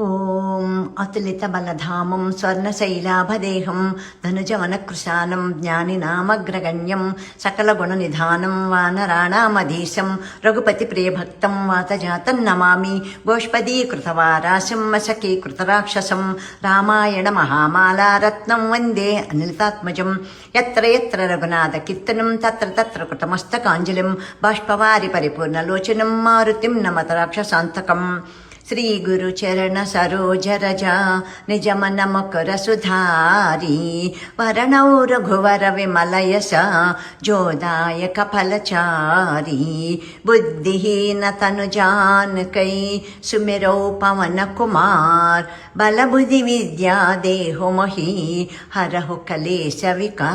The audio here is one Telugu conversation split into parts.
ॐ अतुलितबलधामं स्वर्णशैलाभदेहं धनुजवनकृशानं ज्ञानिनामग्रगण्यं सकलगुणनिधानं वानराणामधीशं रघुपतिप्रियभक्तं वातजातं नमामि गोष्पदीकृतवाराशं वशकीकृतराक्षसं रामायणमहामालारत्नं वन्दे अनिलितात्मजं यत्र यत्र रघुनाथकीर्तनं तत्र तत्र कृतमस्तकाञ्जलिं बाष्पवारि परिपूर्णलोचनं मारुतिं नमत राक्षसान्तकम् श्रीगुरुचरणसरोजरजा निजमनमकुरसुधारी वरणौ रघुवरविमलयस जोदायकफलचारी बुद्धिहीनतनुजानकै सुमिरौ पवनकुमार बलबुधिविद्या देहुमहि हरहु कलेशविका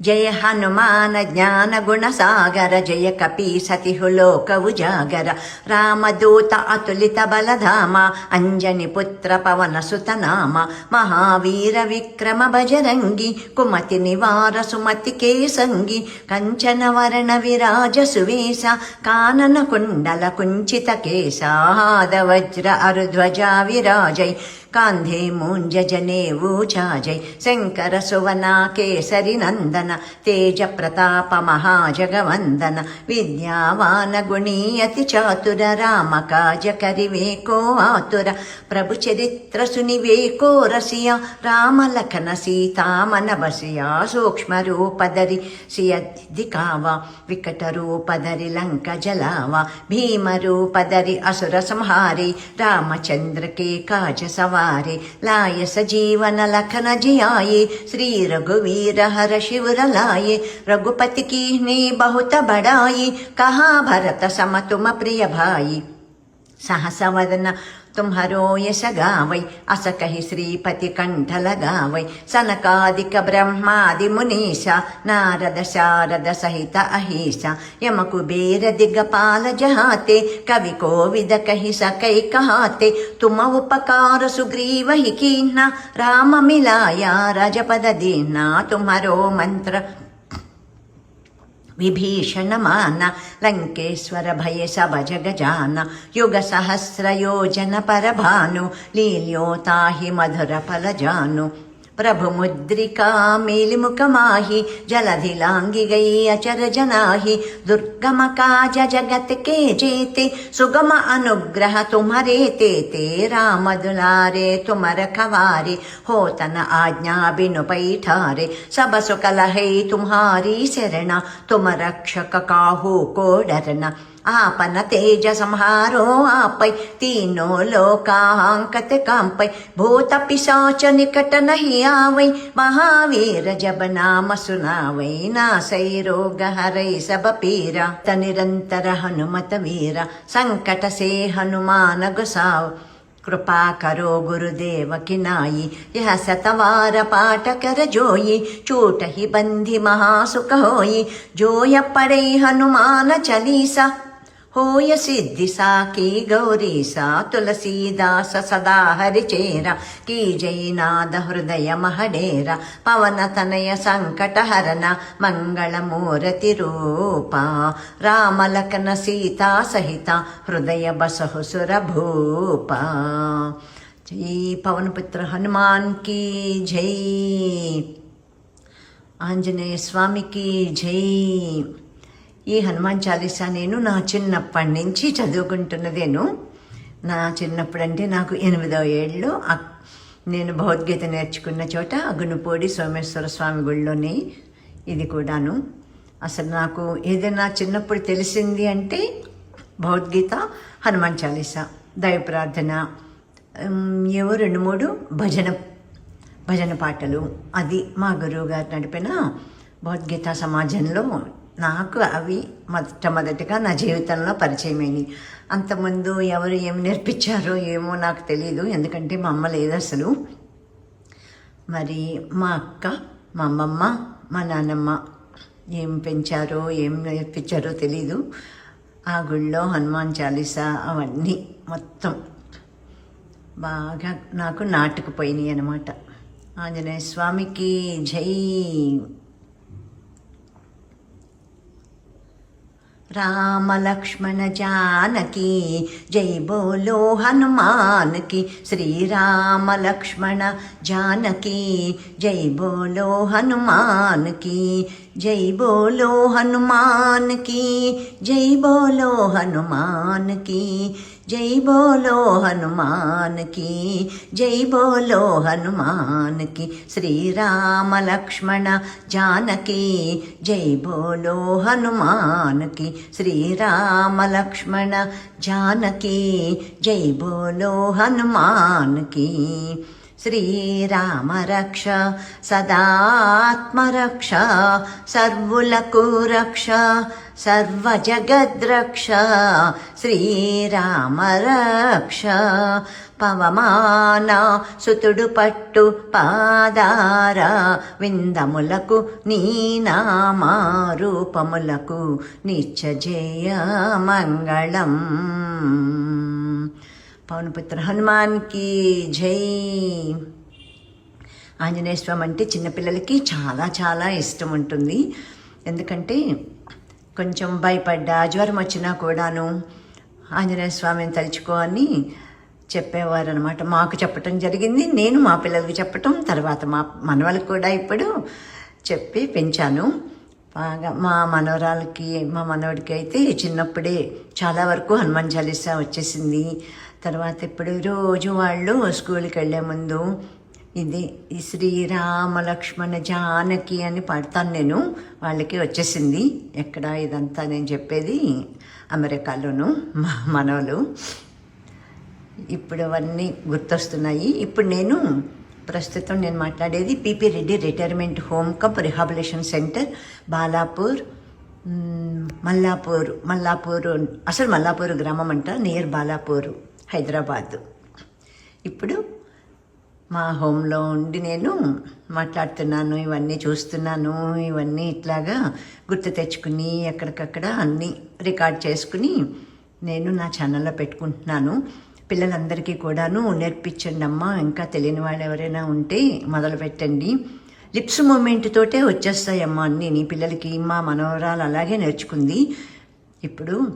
జయ హనుమాన జ్ఞాన గుణ సాగర జయ కపీ సతిహు లోక ఉజాగర రామదూత అతులిత బలధామ అంజని పుత్ర పవన సుతనామ మహావీర విక్రమ భజరంగి కుమతి నివార సుమతి కేసంగి కంచన వరణ విరాజ సువేశ కానన కుండల కుంచిత కేశాద వజ్ర అరుధ్వజ విరాజై. कान्धे मुञ्जनेवू चाजै शङ्करसुवना केसरिनन्दन तेजप्रतापमहाजगवन्दन विद्यावानगुणीयति चातुर रामकाजकरिवेको आतुर प्रभुचरित्रसुनिवेको रसिया रामलखन सीतामनबसिया सूक्ष्मरूपदरि सियधिकाव विकटरूपदरि लङ्कजलाव भीमरूपदरि असुरसंहारी रामचन्द्र के काजसवा सवारे लाय सजीवन लखन जियाये श्री रघुवीर हर शिवर लाये रघुपति की बहुत बड़ाई कहा भरत सम तुम प्रिय भाई सहस वदन तुम्हरो यश गावै अस कहि श्रीपति कंठ लगावै सनकादिक ब्रह्मादि मुनीषा नारद शारद सहित अहिषा यम कुबेर दिगपाल जहाते कवि कोविद कहि सकै कहाते तुम उपकार सुग्रीव ही कीन्हा राम मिलाया रजपद दीना तुम्हरो मंत्र विभीषण मान लंकेश्वर भय सब जग जान युग सहस्र योजन पर भानु लील्योता फल जानु ప్రభుముద్రికా మేలిముఖమాహి జలధిలాంగిగై అచరజనాహి దుర్గమ కాజ జగత్ కే చేతే సుగమ అనుగ్రహ తుమరే తేతే రామదులారే తుమర కవారి హోతన ఆజ్ఞాబిను పైఠారే సబ సుకలహై తుమ్హారీ శరణ తుమ రక్షక కాహు కోడరణ ఆపన తేజ సంహారో ఆపై తీనో లోకాంకత కాంపై భూత పిశాచ నికట నహి कांपै भूत पिशाच निकट नहीं आवै महावीर जब नाम सुनावै नासै रोग हरै सब पीरा त निरंतर हनुमत वीरा संकट से हनुमान गुसाव कृपा करो गुरुदेव की नाई यह सतवार पाठ कर जोई चूट ही बंधी महासुख होई जोय पड़े हनुमान चालीसा హోయ సిద్ధి సాఖీ గౌరీ సా తులసీదాస సదా హరిచేర కీ జయనాద హృదయ మహడేర. పవన తనయ సంకట హరణ మంగళమూరతి రూప. రామలకన సీతా సహిత హృదయ బసహు సురభూప జై పవనపుత్ర హనుమాన్ కీ జై. ఆంజనేయ స్వామికి జై. ఈ హనుమాన్ చాలీసా నేను నా చిన్నప్పటి నుంచి చదువుకుంటున్నదేను. నా చిన్నప్పుడు అంటే నాకు ఎనిమిదవ ఏళ్ళు. నేను భగవద్గీత నేర్చుకున్న చోట అగునుపూడి సోమేశ్వర స్వామి గుళ్ళోని ఇది కూడాను. అసలు నాకు ఏదైనా చిన్నప్పుడు తెలిసింది అంటే భగవద్గీత హనుమాన్ చాలీసా దైవ ప్రార్థన ఏవో రెండు మూడు భజన భజన పాటలు. అది మా గురువు గారు నడిపిన భగవద్గీత సమాజంలో నాకు అవి మొట్టమొదటిగా నా జీవితంలో పరిచయమైనవి అంతకుముందు ఎవరు ఏమి నేర్పించారో ఏమో నాకు తెలియదు ఎందుకంటే మా అమ్మ లేదు అసలు. మరి మా అక్క మా అమ్మమ్మ మా నాన్నమ్మ ఏం పెంచారో ఏం నేర్పించారో తెలీదు. ఆ గుళ్ళో హనుమాన్ చాలీసా అవన్నీ మొత్తం బాగా నాకు నాటుకుపోయినాయి అనమాట ఆంజనేయ స్వామికి జై రామ లక్ష్మణ జానకి జై బోలో హనుమాన్కి శ్రీరామ లక్ష్మణ జానకి జై బోలో హనుమాన్కి జై బోలో హనుమాన్కి జై బోలో హనుమాన్కి జై బోలో హనుమాన్కి జై బోలో హనుమాన్కి శ్రీరామ లక్ష్మణ జానకి జై బోలో హనుమాన్కి శ్రీరామ లక్ష్మణ జానకి జై బోలో హనుమాన్కి శ్రీరామ రక్ష సదాత్మరక్ష సర్వులకు రక్ష సర్వజగద్రక్ష శ్రీరామ రక్ష పవమాన సుతుడు పట్టు పాదార విందములకు నీ నామా మంగళం పవనపుత్ర హనుమాన్కి జై ఆంజనేయ స్వామి అంటే చిన్నపిల్లలకి చాలా చాలా ఇష్టం ఉంటుంది. ఎందుకంటే కొంచెం భయపడ్డా జ్వరం వచ్చినా కూడాను. ఆంజనేయ స్వామిని తలుచుకో అని చెప్పేవారు అనమాట మాకు చెప్పటం జరిగింది నేను మా పిల్లలకి చెప్పటం తర్వాత మా మనవాళ్ళకి కూడా ఇప్పుడు చెప్పి పెంచాను. బాగా మా మనవరాలకి మా మనవడికి అయితే చిన్నప్పుడే చాలా వరకు హనుమాన్ చాలీసా వచ్చేసింది. తర్వాత ఇప్పుడు రోజు వాళ్ళు స్కూల్కి వెళ్ళే ముందు ఇది శ్రీరామ లక్ష్మణ జానకి అని పాడతాను నేను. వాళ్ళకి వచ్చేసింది. ఎక్కడ ఇదంతా నేను చెప్పేది? అమెరికాలోను మా మనవలు. ఇప్పుడు అవన్నీ గుర్తొస్తున్నాయి. ఇప్పుడు నేను ప్రస్తుతం నేను మాట్లాడేది PP Reddy retirement home cum rehabilitation centre Balapur Mallapur Mallapur అసలు మల్లాపూర్ గ్రామం అంట నియర్ బాలాపూర్ హైదరాబాద్. ఇప్పుడు మా హోమ్లో ఉండి నేను మాట్లాడుతున్నాను ఇవన్నీ చూస్తున్నాను ఇవన్నీ ఇట్లాగా గుర్తు తెచ్చుకుని ఎక్కడికక్కడ అన్నీ రికార్డ్ చేసుకుని నేను నా ఛానల్లో పెట్టుకుంటున్నాను. పిల్లలందరికీ కూడాను నేర్పించండి అమ్మా ఇంకా తెలియని వాళ్ళు ఎవరైనా ఉంటే మొదలు పెట్టండి. లిప్స్ మూమెంట్ తోటే వచ్చేస్తాయమ్మా అన్నీ. నీ పిల్లలకి మా మనవరాలు అలాగే నేర్చుకుంది. ఇప్పుడు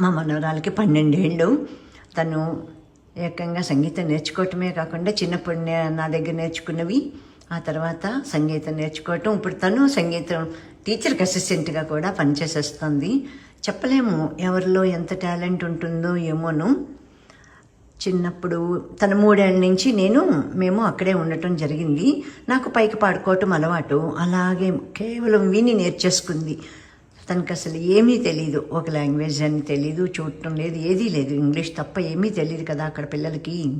మా మనవరాలకి పన్నెండేళ్ళు. తను ఏకంగా సంగీతం నేర్చుకోవటమే కాకుండా చిన్నప్పుడు నా దగ్గర నేర్చుకున్నవి ఆ తర్వాత సంగీతం నేర్చుకోవటం. ఇప్పుడు తను సంగీతం టీచర్కి అసిస్టెంట్గా కూడా పనిచేసేస్తుంది. చెప్పలేము ఎవరిలో ఎంత టాలెంట్ ఉంటుందో ఏమోను. చిన్నప్పుడు తన మూడేళ్ళ నుంచి నేను మేము అక్కడే ఉండటం జరిగింది. నాకు పైకి పాడుకోవటం అలవాటు. అలాగే కేవలం విని నేర్చేసుకుంది. తనకు అసలు ఏమీ తెలియదు ఒక లాంగ్వేజ్ అని తెలియదు చూడటం లేదు ఏదీ లేదు. ఇంగ్లీష్ తప్ప ఏమీ తెలియదు కదా అక్కడ పిల్లలకి.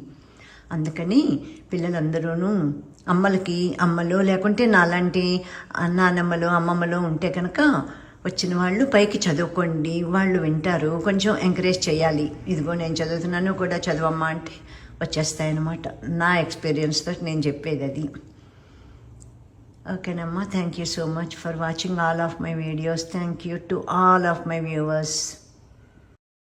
అందుకని పిల్లలందరూనూ అమ్మలకి అమ్మలో లేకుంటే నాలాంటి నానమ్మలో అమ్మమ్మలో ఉంటే కనుక వచ్చిన వాళ్ళు పైకి చదువుకోండి. వాళ్ళు వింటారు. కొంచెం ఎంకరేజ్ చేయాలి. ఇదిగో నేను చదువుతున్నాను కూడా చదవమ్మా అంటే వచ్చేస్తాయన్నమాట. నా ఎక్స్పీరియన్స్తో నేను చెప్పేది అది. Okay, Namma, thank you so much for watching all of my videos. Thank you to all of my viewers.